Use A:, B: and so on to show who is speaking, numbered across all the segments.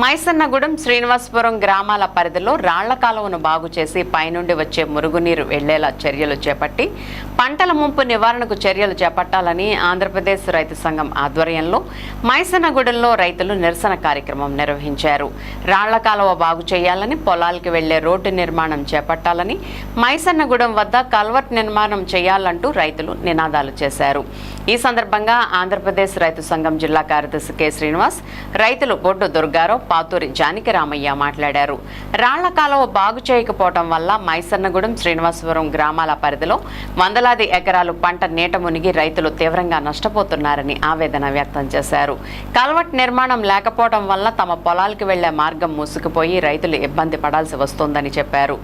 A: మైసన్నగూడెం శ్రీనివాసపురం గ్రామాల పరిధిలో రాళ్ళ కాలువను బాగు చేసి పైనుండి వచ్చే మురుగునీరు వెళ్ళేలా చర్యలు చేపట్టి పంటల ముంపు నివారణకు చర్యలు చేపట్టాలని ఆంధ్రప్రదేశ్ రైతు సంఘం ఆధ్వర్యంలో మైసన్నగూడెంలో రైతులు నిరసన కార్యక్రమం నిర్వహించారు. రాళ్ళ కాలువ బాగు చేయాలని పొలాలకి వెళ్ళే రోడ్డు నిర్మాణం చేపట్టాలని మైసన్నగూడెం వద్ద కల్వర్ట్ నిర్మాణం చేయాలంటూ రైతులు నినాదాలు చేశారు. ఈ సందర్భంగా ఆంధ్రప్రదేశ్ రైతు సంఘం జిల్లా కార్యదర్శి కె శ్రీనివాస్ రైతులు బొడ్డు దుర్గారావు పాతూరి జానకి రామయ్య మాట్లాడారు. రాళ్ళ కాలువ బాగు చేయకపోవటం వల్ల మైసన్నగూడెం శ్రీనివాసపురం గ్రామాల పరిధిలో వందలాది ఎకరాలు పంట నీట మునిగి రైతులు తీవ్రంగా నష్టపోతున్నారని ఆవేదన వ్యక్తం చేశారు. కల్వట్ నిర్మాణం లేకపోవడం వల్ల తమ పొలాలకు వెళ్ళే మార్గం మూసుకుపోయి రైతులు ఇబ్బంది పడాల్సి వస్తోందని చెప్పారు.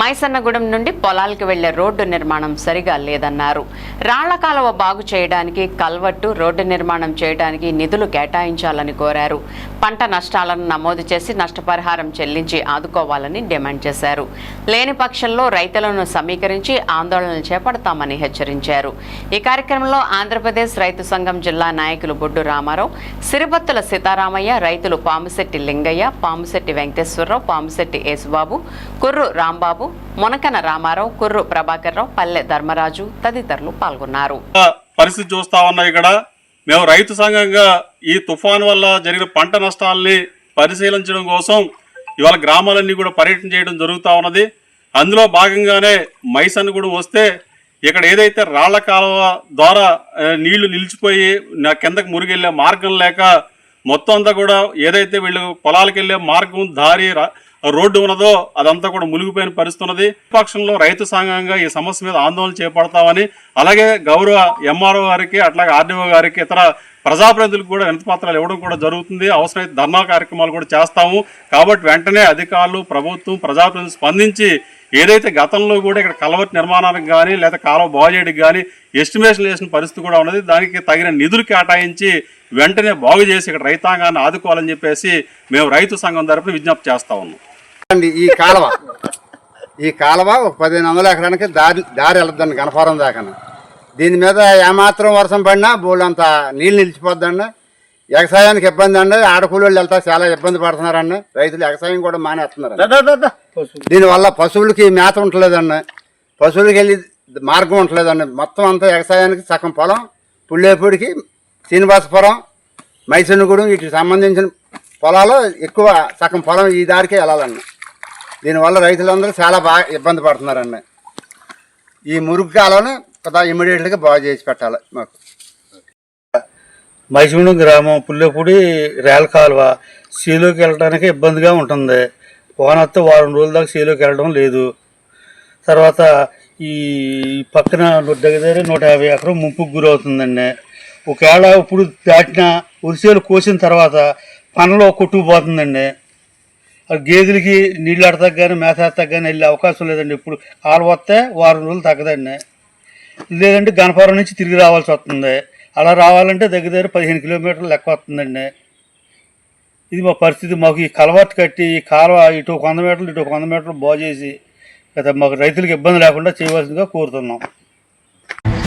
A: మైసన్నగూడెం నుండి పొలాలకు వెళ్ళే రోడ్డు నిర్మాణం సరిగా లేదన్నారు. రాళ్ళ కాలువ బాగు చేయడానికి కల్వట్టు రోడ్డు నిర్మాణం చేయడానికి నిధులు కేటాయించాలని కోరారు. పంట నష్టాలను నమోదు చేసి నష్టపరిహారం చెల్లించి ఆదుకోవాలని డిమాండ్ చేశారు. లేని పక్షంలో రైతులను సమీకరించి ఆందోళనలు చేపడతామని హెచ్చరించారు. ఈ కార్యక్రమంలో ఆంధ్రప్రదేశ్ రైతు సంఘం జిల్లా నాయకులు బొడ్డు రామారావు సిరిబత్తుల సీతారామయ్య రైతులు పాముశెట్టి లింగయ్య పాముశెట్టి వెంకటేశ్వరరావు పాముశెట్టి యేసుబాబు కుర్రు రాంబాబు మునకన రామారావు కుర్రు ప్రభాకర్రావు పల్లె ధర్మరాజు తదితరులు పాల్గొన్నారు.
B: పరిస్థితి చూస్తా ఉన్నాయి ఇక్కడ. మేము రైతు సంఘంగా ఈ తుఫాన్ వల్ల జరిగిన పంట నష్టాలని పరిశీలించడం కోసం ఇవాళ గ్రామాలన్నీ కూడా పర్యటన చేయడం జరుగుతూ ఉన్నది. అందులో భాగంగానే మైసన్ కూడా వస్తే ఇక్కడ ఏదైతే రాళ్ళ కాలువ ద్వారా నీళ్ళు నిలిచిపోయి నా కిందకు మురిగెళ్ళే మార్గం లేక మొత్తం అంతా కూడా ఏదైతే వీళ్ళు పొలాలకు వెళ్ళే మార్గం దారి రా- రోడ్డు ఉన్నదో అదంతా కూడా మునిగిపోయిన పరిస్థితి ఉన్నది పక్షంలో రైతు సంఘంగా ఈ సమస్య మీద ఆందోళన చేపడతామని అలాగే గౌరవ ఎంఆర్ఓ గారికి అట్లాగే ఆర్డీఓ గారికి ఇతర ప్రజాప్రతినిధులకు కూడా వినతి పత్రాలు ఇవ్వడం కూడా జరుగుతుంది. అవసరమైతే ధర్నా కార్యక్రమాలు కూడా చేస్తాము. కాబట్టి వెంటనే అధికారులు ప్రభుత్వం ప్రజాప్రతినిధులు స్పందించి ఏదైతే గతంలో కూడా ఇక్కడ కలవట్ నిర్మాణానికి కానీ లేదా కాలువ బాగు చేయడానికి కానీ ఎస్టిమేషన్ వేసిన పరిస్థితి కూడా ఉన్నది. దానికి తగిన నిధులు కేటాయించి వెంటనే బాగు చేసి ఇక్కడ రైతాంగాన్ని ఆదుకోవాలని చెప్పేసి మేము రైతు సంఘం తరపున విజ్ఞప్తి చేస్తా ఉన్నాం.
C: అండి ఈ కాలువ. ఈ కాలువ ఒక పదిహేను వందల ఎకరానికి దారి దారి వెళ్తుందండి గణపురం దాకా. దీని మీద ఏమాత్రం వర్షం పడినా బోళ్ళంత నీళ్ళు నిలిచిపోద్దండి. వ్యవసాయానికి ఇబ్బంది అండి. ఆడకూలీళ్ళు వెళ్తా చాలా ఇబ్బంది పడుతున్నారండి. రైతులు వ్యవసాయం కూడా మానేస్తున్నారు దీనివల్ల పశువులకి మేత ఉండలేదండి పశువులకి వెళ్ళి మార్గం ఉండలేదండి మొత్తం అంతా వ్యవసాయానికి సగం పొలం పుల్లేపూడికి శ్రీనివాసపురం మైసన్నగూడెం వీటికి సంబంధించిన పొలాలు ఎక్కువ సగం పొలం ఈ దారికే వెళ్ళాలండి. దీనివల్ల రైతులందరూ చాలా బాగా ఇబ్బంది పడుతున్నారండి. ఈ మురుగు కాలంలో కదా ఇమ్మీడియట్గా బాగు చేసి పెట్టాలి మాకు.
D: మైసూరు గ్రామం పుల్లెపూడి రేల కాలువ సీలోకి వెళ్ళడానికి ఇబ్బందిగా ఉంటుంది. పోనత్తే వారం రోజుల దాకా సీలోకి వెళ్ళడం లేదు. తర్వాత ఈ పక్కన దగ్గర దగ్గర నూట యాభై ఎకరం ముంపుకు గురవుతుందండి. ఒకవేళ ఇప్పుడు దాటిన ఉరిసేలు కోసిన తర్వాత పనలో కొట్టుకుపోతుందండి. గేదెలకి నీళ్ళు ఆడతాక కానీ మేత ఆడతాక కానీ వెళ్ళే అవకాశం లేదండి ఇప్పుడు కాలువ వస్తే వారం రోజులు తగ్గదండి. లేదంటే గణపురం నుంచి తిరిగి రావాల్సి వస్తుంది. అలా రావాలంటే దగ్గర దగ్గర పదిహేను కిలోమీటర్లు లెక్క వస్తుందండి. ఇది మా పరిస్థితి. మాకు ఈ కలవట్టు కట్టి ఈ కాలువ ఇటు వంద మీటర్లు ఇటు వంద మీటర్లు బాగు చేసి మాకు రైతులకు ఇబ్బంది లేకుండా చేయవలసిందిగా కోరుతున్నాం.